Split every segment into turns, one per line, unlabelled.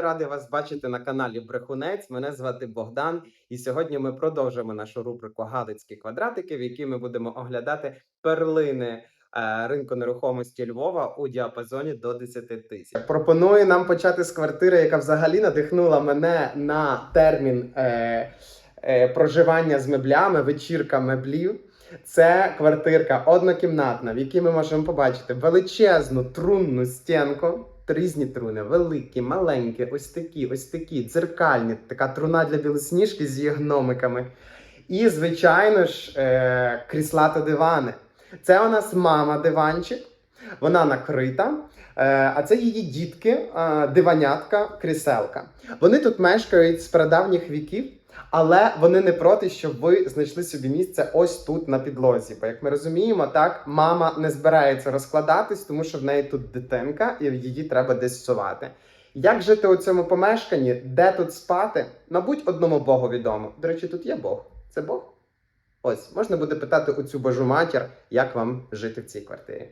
Радий вас бачити на каналі Брехунець. Мене звати Богдан, і сьогодні ми продовжуємо нашу рубрику Галицькі квадратики, в якій ми будемо оглядати перлини е, ринку нерухомості Львова у діапазоні до 10 тисяч. Пропоную нам почати з квартири, яка взагалі надихнула мене на термін е, е, проживання з меблями, вечірка меблів. Це квартирка однокімнатна, в якій ми можемо побачити величезну трунну стінку. Різні труни, великі, маленькі, ось такі, ось такі, дзеркальні, така труна для білосніжки з її гномиками. І, звичайно ж, е- крісла та дивани. Це у нас мама диванчик, вона накрита. Е, а це її дітки, диванятка, кріселка. Вони тут мешкають з прадавніх віків, але вони не проти, щоб ви знайшли собі місце ось тут на підлозі. Бо як ми розуміємо, так мама не збирається розкладатись, тому що в неї тут дитинка, і її треба десь сувати. Як жити у цьому помешканні? Де тут спати? Мабуть, одному Богу відомо. До речі, тут є Бог. Це Бог? Ось можна буде питати у цю божу матір, як вам жити в цій квартирі.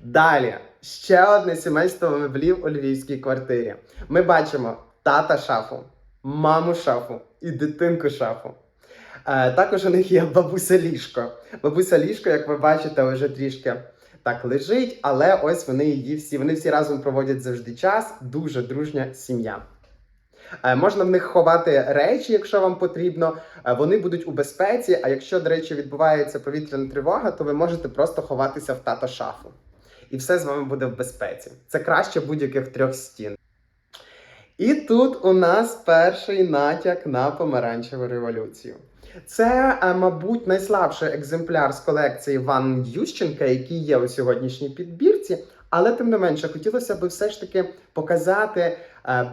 Далі ще одне сімейство меблів у львівській квартирі. Ми бачимо тата шафу, маму шафу і дитинку шафу. Е, також у них є бабуся ліжко. Бабуся ліжко, як ви бачите, вже трішки так лежить, але ось вони її всі, вони всі разом проводять завжди час. Дуже дружня сім'я. Е, Можна в них ховати речі, якщо вам потрібно. Е, Вони будуть у безпеці. А якщо, до речі, відбувається повітряна тривога, то ви можете просто ховатися в тато шафу. І все з вами буде в безпеці. Це краще будь-яких трьох стін. І тут у нас перший натяк на помаранчеву революцію. Це, е, мабуть, найслабший екземпляр з колекції Ван Ющенка, який є у сьогоднішній підбірці. Але тим не менше, хотілося б все ж таки показати е,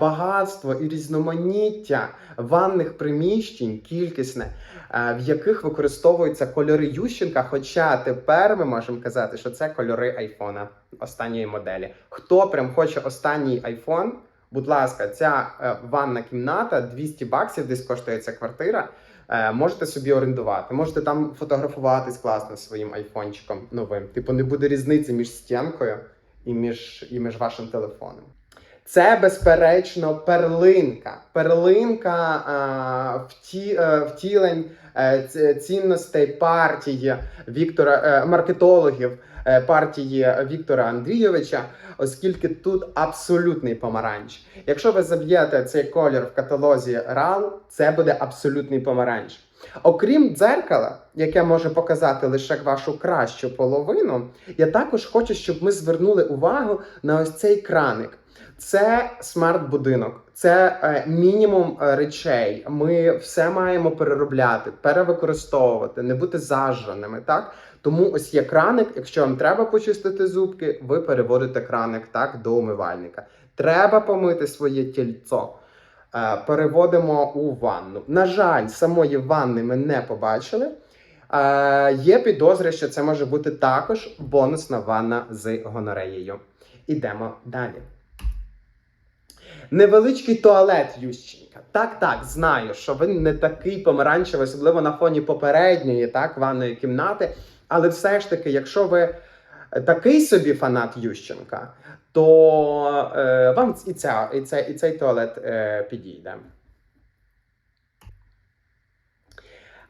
багатство і різноманіття ванних приміщень, кількісне, е, в яких використовуються кольори Ющенка. Хоча тепер ми можемо казати, що це кольори айфона останньої моделі. Хто прям хоче останній айфон? Будь ласка, ця е, ванна кімната 200 баксів, десь коштує ця квартира. Е, можете собі орендувати, можете там фотографуватись класно своїм айфончиком новим. Типу, не буде різниці між стінкою і між, і між вашим телефоном. Це, безперечно, перлинка. Перлинка а, вті, е, втілень е, цінностей партії Віктора, е, маркетологів е, партії Віктора Андрійовича, оскільки тут абсолютний помаранч. Якщо ви заб'єте цей колір в каталозі RAL, це буде абсолютний помаранч. Окрім дзеркала, яке може показати лише вашу кращу половину, я також хочу, щоб ми звернули увагу на ось цей краник. Це смарт-будинок, це е, мінімум е, речей. Ми все маємо переробляти, перевикористовувати, не бути зажраними. Так тому ось є краник. Якщо вам треба почистити зубки, ви переводите краник так до умивальника. Треба помити своє тільцо. Е, переводимо у ванну. На жаль, самої ванни ми не побачили. Е, є підозри, що це може бути також бонусна ванна з гонореєю. Ідемо далі. Невеличкий туалет Ющенка. Так, так, знаю, що він не такий помаранчевий, особливо на фоні попередньої так, ванної кімнати. Але все ж таки, якщо ви такий собі фанат Ющенка, то е, вам і, ця, і, цей, і цей туалет е, підійде.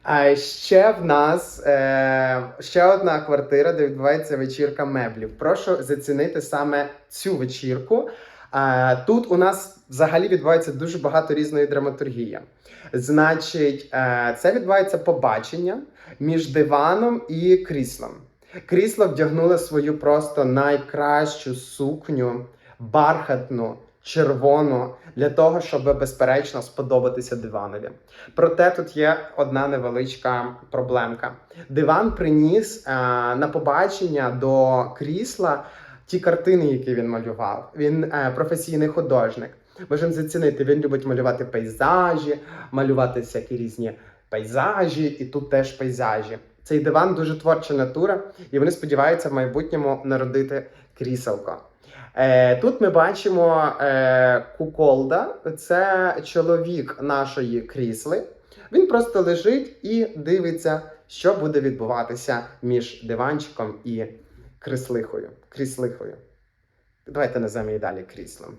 А ще в нас е, ще одна квартира, де відбувається вечірка меблів. Прошу зацінити саме цю вечірку. Е, тут у нас взагалі відбувається дуже багато різної драматургії. Значить, е, це відбувається побачення між диваном і кріслом. Крісло вдягнуло свою просто найкращу сукню, бархатну, червону, для того, щоб безперечно сподобатися диванові. Проте тут є одна невеличка проблемка. Диван приніс е, на побачення до крісла ті картини, які він малював. Він е, професійний художник. Можемо зацінити, він любить малювати пейзажі, малювати всякі різні пейзажі, і тут теж пейзажі. Цей диван дуже творча натура, і вони сподіваються в майбутньому народити кріселко. Е, тут ми бачимо е, куколда, це чоловік нашої крісли. Він просто лежить і дивиться, що буде відбуватися між диванчиком і кріслихою. кріслихою. Давайте називаємо її далі кріслом.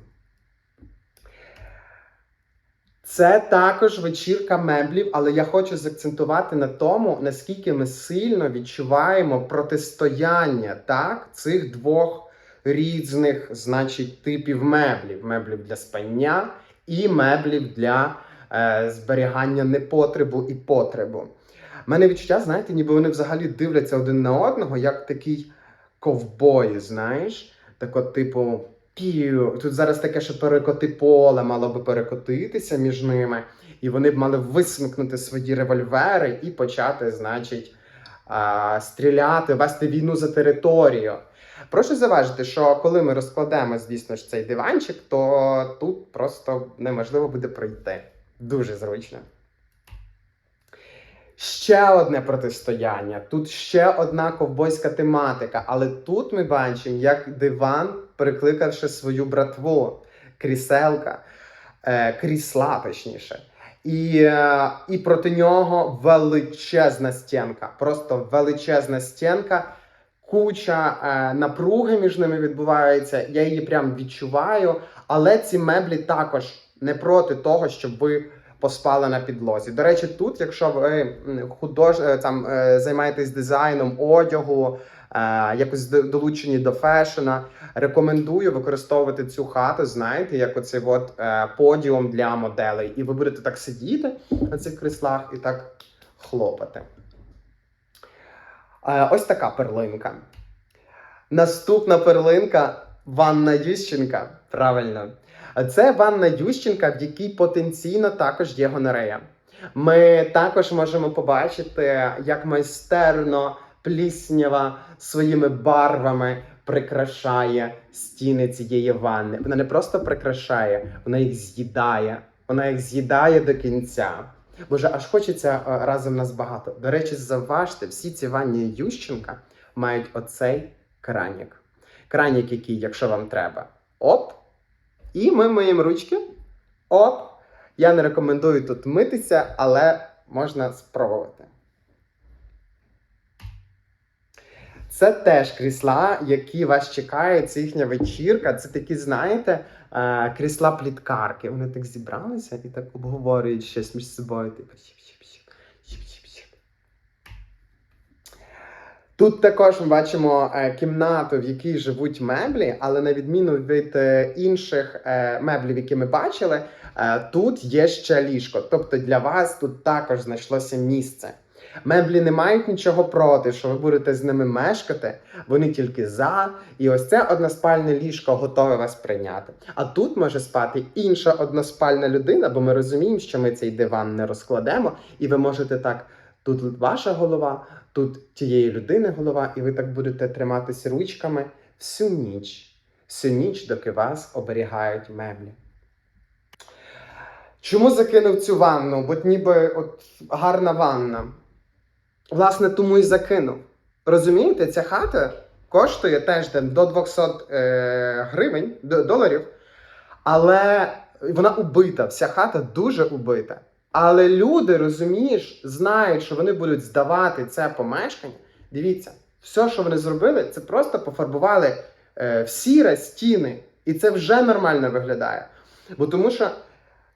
Це також вечірка меблів, але я хочу заакцентувати на тому, наскільки ми сильно відчуваємо протистояння так, цих двох різних, значить, типів меблів: меблів для спання і меблів для е, зберігання непотребу і потребу. У мене відчуття, знаєте, ніби вони взагалі дивляться один на одного, як такий ковбої, знаєш, так от, типу. Пів. Тут зараз таке, що перекоти поле мало би перекотитися між ними, і вони б мали висмикнути свої револьвери і почати, значить, а, стріляти, вести війну за територію. Прошу заважити, що коли ми розкладемо, звісно ж, цей диванчик, то тут просто неможливо буде пройти. Дуже зручно. Ще одне протистояння. Тут ще одна ковбойська тематика, але тут ми бачимо, як диван, прикликавши свою братву, кріселка, е, крісла, точніше. І, е, і проти нього величезна стінка. Просто величезна стінка. Куча е, напруги між ними відбувається. Я її прям відчуваю. Але ці меблі також не проти того, щоб ви поспали на підлозі. До речі, тут, якщо ви худож... е, там е, займаєтесь дизайном одягу, якось долучені до фешена, рекомендую використовувати цю хату, знаєте, як оцей от е, подіум для моделей. І ви будете так сидіти на цих кріслах і так хлопати. Е, ось така перлинка. Наступна перлинка ванна Ющенка. Правильно. Це ванна Ющенка, в якій потенційно також є гонорея. Ми також можемо побачити, як майстерно пліснява своїми барвами прикрашає стіни цієї ванни. Вона не просто прикрашає, вона їх з'їдає. Вона їх з'їдає до кінця. Боже, аж хочеться е, разом нас багато. До речі, заважте, всі ці ванні Ющенка мають оцей кранік. Кранік, який, якщо вам треба, оп. І ми миємо ручки. Оп. Я не рекомендую тут митися, але можна спробувати. Це теж крісла, які вас чекають, це їхня вечірка. Це такі, знаєте, е, крісла пліткарки. Вони так зібралися і так обговорюють щось між собою. Типу. Тут також ми бачимо е, кімнату, в якій живуть меблі, але на відміну від е, інших меблів, які ми бачили, тут є ще ліжко. Тобто для вас тут також знайшлося місце. Меблі не мають нічого проти, що ви будете з ними мешкати. Вони тільки за. І ось це односпальне ліжко готове вас прийняти. А тут може спати інша односпальна людина, бо ми розуміємо, що ми цей диван не розкладемо, і ви можете так. Тут ваша голова, тут тієї людини голова, і ви так будете триматися ручками всю ніч, всю ніч, доки вас оберігають меблі. Чому закинув цю ванну? Бо ніби от гарна ванна. Власне, тому і закинув. Розумієте, ця хата коштує теж до 200 е, гривень, доларів, але вона убита. Вся хата дуже убита. Але люди, розумієш, знають, що вони будуть здавати це помешкання. Дивіться, все, що вони зробили, це просто пофарбували е, в сіре стіни, і це вже нормально виглядає. Бо тому що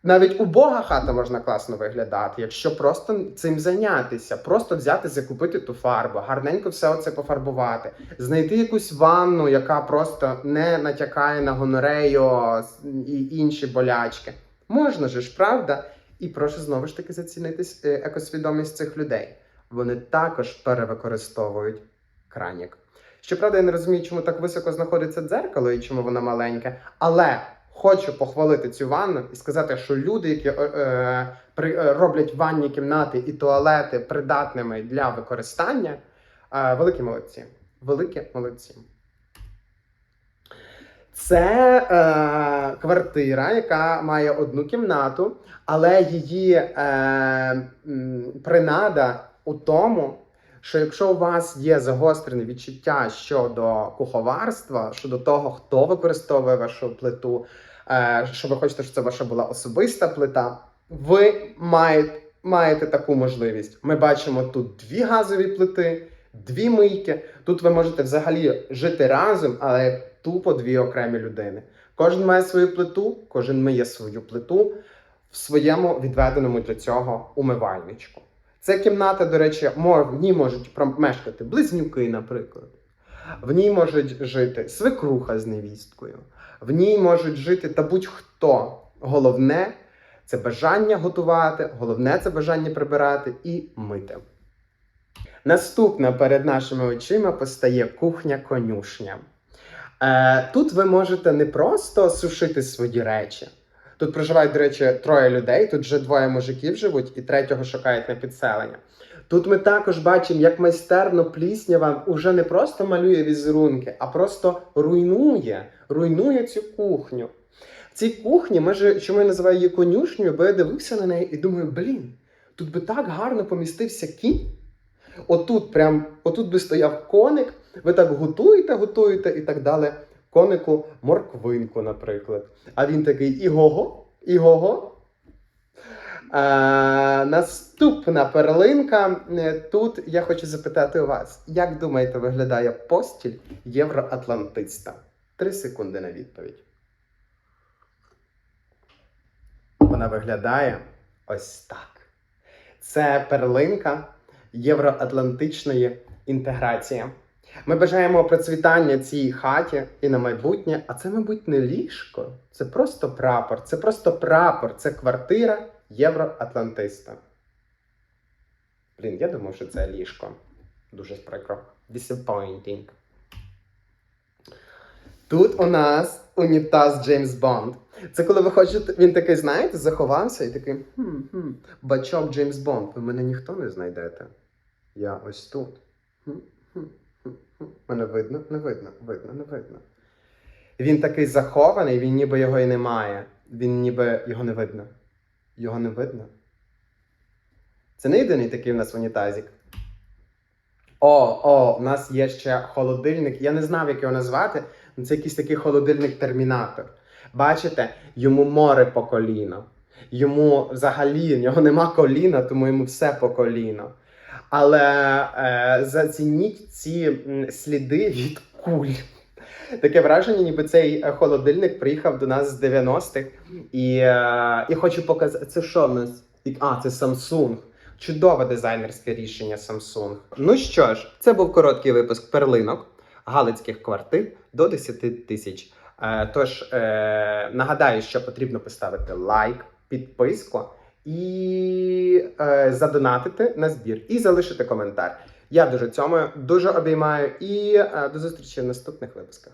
навіть убога хата можна класно виглядати, якщо просто цим зайнятися, просто взяти, закупити ту фарбу, гарненько все це пофарбувати, знайти якусь ванну, яка просто не натякає на гонорею і інші болячки. Можна же ж, правда? І прошу знову ж таки зацінити е, екосвідомість цих людей. Вони також перевикористовують кранік. Щоправда, я не розумію, чому так високо знаходиться дзеркало і чому воно маленьке, але хочу похвалити цю ванну і сказати, що люди, які е, е, при, е, роблять ванні кімнати і туалети придатними для використання, е, великі молодці. Великі молодці. Це е, квартира, яка має одну кімнату, але її е, принада у тому, що якщо у вас є загострене відчуття щодо куховарства, щодо того, хто використовує вашу плиту, е, що ви хочете, щоб це ваша була особиста плита, ви маєте, маєте таку можливість. Ми бачимо тут дві газові плити, дві мийки. Тут ви можете взагалі жити разом, але тупо дві окремі людини. Кожен має свою плиту, кожен миє свою плиту. в своєму відведеному для цього умивальничку. Це кімната, до речі, в ній можуть мешкати близнюки, наприклад. В ній можуть жити свекруха з невісткою. В ній можуть жити та будь-хто. Головне це бажання готувати, головне це бажання прибирати і мити. Наступна перед нашими очима постає кухня-конюшня. Е, тут ви можете не просто сушити свої речі. Тут проживають, до речі, троє людей. Тут вже двоє мужиків живуть, і третього шукають на підселення. Тут ми також бачимо, як майстерно пліснява уже не просто малює візерунки, а просто руйнує, руйнує цю кухню. В цій кухні, може, чому я називаю її конюшнею, бо я дивився на неї і думаю, блін, тут би так гарно помістився кінь. Отут прям, отут би стояв коник, ви так готуєте, готуєте і так далі. Конику морквинку, наприклад. А він такий іго-го, іго-го. Е, наступна перлинка. Е, Тут я хочу запитати вас, як думаєте, виглядає постіль євроатлантиста? Три секунди на відповідь. Вона виглядає ось так. Це перлинка євроатлантичної інтеграції. Ми бажаємо процвітання цій хаті і на майбутнє, а це, мабуть, не ліжко, це просто прапор. Це просто прапор, це квартира євроатлантиста. Блін, я думав, що це ліжко. Дуже прикро. Disappointing. Тут у нас унітаз Джеймс Бонд. Це коли ви хочете, він такий, знаєте, заховався і такий хм, хм, бачок Джеймс Бонд. Ви мене ніхто не знайдете. Я ось тут. Хм, хм, хм, хм. Мене видно, не видно, видно, не видно. Він такий захований, він ніби його і немає. Він ніби його не видно. Його не видно. Це не єдиний такий у нас унітазик. О, о, у нас є ще холодильник. Я не знав, як його назвати. але Це якийсь такий холодильник-термінатор. Бачите, йому море по коліно. Йому взагалі в нього нема коліна, тому йому все по коліно. Але е, зацініть ці сліди від куль. Таке враження, ніби цей е, холодильник приїхав до нас з 90-х. І, е, і хочу показати, це що в нас? А, це Samsung. Чудове дизайнерське рішення Samsung. Ну що ж, це був короткий випуск перлинок галицьких квартир до 10 тисяч. Е, Тож е, нагадаю, що потрібно поставити лайк, підписку і е, задонатити на збір, і залишити коментар. Я дуже цьому дуже обіймаю і е, до зустрічі в наступних випусках.